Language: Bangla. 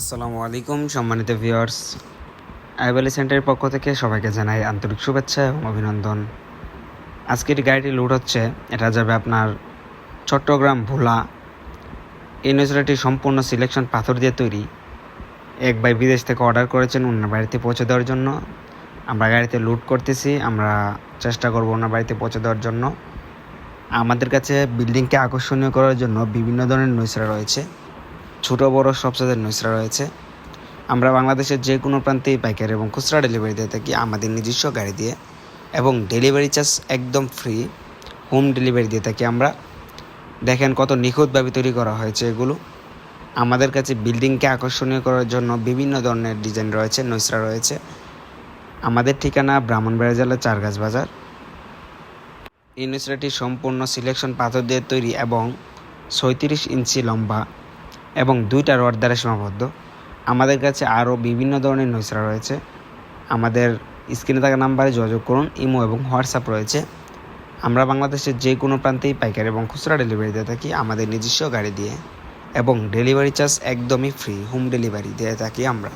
আসসালামু আলাইকুম, সম্মানিত ভিউয়ার্স। আইবালি সেন্টারের পক্ষ থেকে সবাইকে জানাই আন্তরিক শুভেচ্ছা এবং অভিনন্দন। আজকের গাড়িটি লুট হচ্ছে, এটা যাবে আপনার চট্টগ্রাম ভোলা। এই নজরাটি সম্পূর্ণ সিলেকশন পাথর দিয়ে তৈরি। এক ভাই বিদেশ থেকে অর্ডার করেছেন ওনার বাড়িতে পৌঁছে দেওয়ার জন্য। আমরা গাড়িতে লুট করতেছি, আমরা চেষ্টা করব ওনার বাড়িতে পৌঁছে দেওয়ার জন্য। আমাদের কাছে বিল্ডিংকে আকর্ষণীয় করার জন্য বিভিন্ন ধরনের নৈসরা রয়েছে। ছোট বড় সব জাতের নৈসরা রয়েছে, আমরা বাংলাদেশের যে কোনো প্রান্তেই পাইকারি এবং খুচরা ডেলিভারি দিয়ে থাকি আমাদের নিজস্ব গাড়ি দিয়ে এবং ডেলিভারি চার্জ একদম ফ্রি হোম ডেলিভারি দিয়ে থাকি আমরা। দেখেন কত নিখুঁতভাবে তৈরি করা হয়েছে এগুলো। আমাদের কাছে বিল্ডিংকে আকর্ষণীয় করার জন্য বিভিন্ন ধরনের ডিজাইন রয়েছে, নৈসরা রয়েছে। আমাদের ঠিকানা ব্রাহ্মণবাড়িয়া জেলার চারগাছ বাজার। এই নৈসরাটি সম্পূর্ণ সিলেকশন পাথর দিয়ে তৈরি এবং ছয়ত্রিশ ইঞ্চি লম্বা। এবং দুইটা রড দ্বারা সীমাবদ্ধ। আমাদের কাছে আরও বিভিন্ন ধরনের নৈসরা রয়েছে। আমাদের স্ক্রিনে থাকা নাম্বারে যোগাযোগ করুন, ইমো এবং হোয়াটসঅ্যাপ রয়েছে। আমরা বাংলাদেশের যে কোনো প্রান্তেই পাইকারি এবং খুচরা ডেলিভারি দিয়ে থাকি আমাদের নিজস্ব গাড়ি দিয়ে এবং ডেলিভারি চার্জ একদমই ফ্রি, হোম ডেলিভারি দিয়ে থাকি আমরা।